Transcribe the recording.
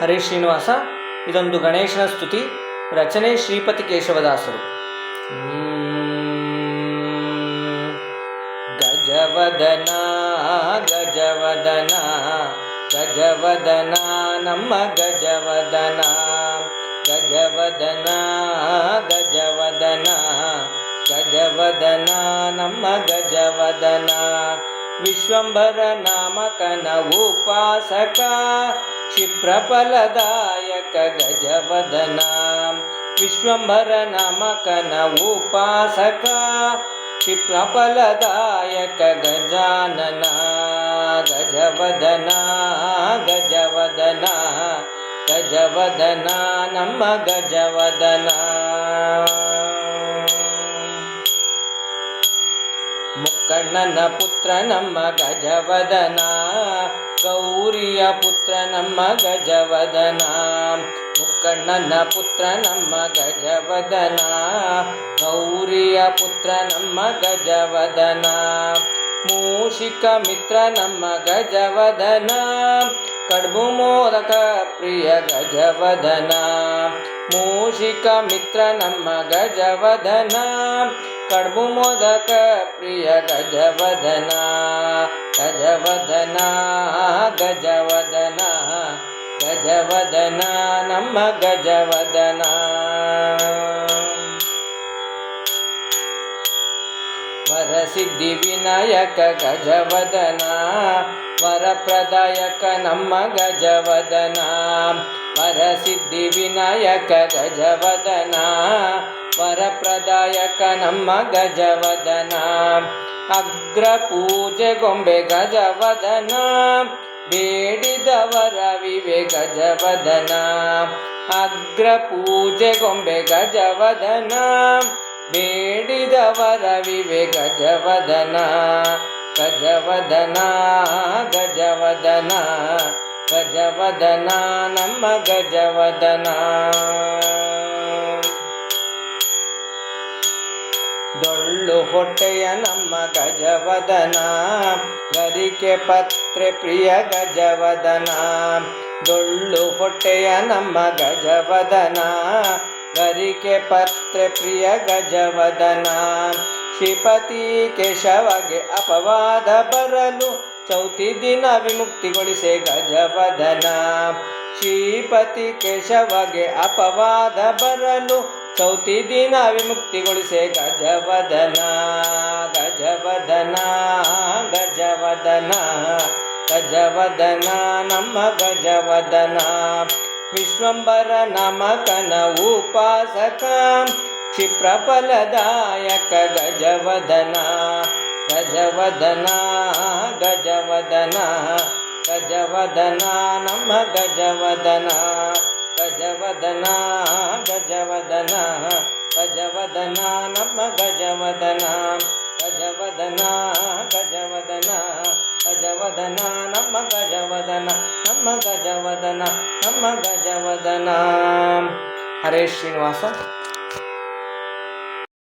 ಹರೇ ಶ್ರೀನಿವಾಸ ಇದೊಂದು ಗಣೇಶನ ಸ್ತುತಿ, ರಚನೆ ಶ್ರೀಪತಿ ಕೇಶವದಾಸರು. ಗಜವದನ ಗಜವದನ ಗಜವದನ, ನಮ್ಮ ಗಜವದನ ಗಜವದನ ಗಜವದನ ಗಜವದನ, ನಮ್ಮ ಗಜವದನ ವಿಶ್ವಂಭರ ನಾಮಕನ ಉಪಾಸಕ क्षिप्रफलदायक गजवदना विश्वम्भरनमकन उपासका क्षिप्रफलदायक गजानना गजवदना गजवदना गजवदना नम गजवदना। मुक्कण्णनपुत्र नम गजवदना ಗೌರಿಯ ಪುತ್ರ ನಮ್ಮ ಗಜವದನ ಮುಕ್ಕಣ್ಣನ ಪುತ್ರ ನಮ್ಮ ಗಜವದನ ಗೌರಿಯ ಪುತ್ರ ನಮ್ಮ ಗಜವದನ ಮೂಷಿಕ ಮಿತ್ರ ನಮ್ಮ ಗಜವದನ ಕಡ್ಬು ಮೋದಕ ಪ್ರಿಯ ಗಜವದನ ಮೂಷಿಕ ಮಿತ್ರ ನಮ್ಮ ಗಜವದನ कर्बुमोदक प्रिय गजवदना गजवदना गजवदना गजवदना नम गजवदना। वर सिद्धिविनायक गजवदना वरप्रदायक नम गजवदना वर सिद्धिविनायक गजवदना ವರಪ್ರದಾಯಕ ನಮ್ಮ ಗಜವದನ ಅಗ್ರ ಪೂಜೆ ಗೊಂಬೆ ಗಜವದನ ಬೇಡಿದವರ ವಿವೆ ಗಜವದನ ಅಗ್ರ ಪೂಜೆ ಗೊಂಬೆ ಗಜವದನ ಬೇಡಿದವರ ವಿವೆ ಗಜವದನ ಗಜವದನ ಗಜವದನ ಗಜವದನ ನಮ್ಮ ಗಜವದನ ಡೊಳ್ಳು ಹೊಟ್ಟೆಯ ನಮ್ಮ ಗಜವದನ. ಗರಿಕೆ ಪತ್ರೆ ಪ್ರಿಯ ಗಜವದನ. ಡೊಳ್ಳು ಹೊಟ್ಟೆಯ ನಮ್ಮ ಗಜವದನ. ಗರಿಕೆ ಪತ್ರೆ ಪ್ರಿಯ ಗಜವದನ. ಶ್ರೀಪತಿ ಕೇಶವಗೆ ಅಪವಾದ ಬರಲು ಚೌತಿ ದಿನ ವಿಮುಕ್ತಿಗೊಳಿಸೆ ಗಜವದನ. ಶ್ರೀಪತಿ ಕೇಶವಗೆ ಅಪವಾದ ಬರಲು ಚೌತಿ ದಿನ ವಿಮುಕ್ತಿಗೊಳಿಸೆ ಗಜವದನ ಗಜವದನ ಗಜವದನ ಗಜವದನ, ನಮ್ಮ ಗಜವದನ. ವಿಶ್ವಂಬರ ನಮಕನ ಉಪಾಸಕ ಕ್ಷಿಪ್ರಫಲದಾಯಕ ಗಜವದನ. ಗಜವದನ ಗಜವದನ ಗಜವದನ, ನಮ್ಮ ಗಜವದನ. ಗಜವದನ ಗಜವದನ ಗಜವದನ ನಮ್ಮ ಗಜವದನ ಗಜವದನ ಗಜವದನ ಗಜವದನ ನಮ್ಮ ಗಜವದನ ನಮ್ಮ ಗಜವದನ ನಮ್ಮ ಗಜವದನ ಹರೇ ಶ್ರೀನಿವಾಸ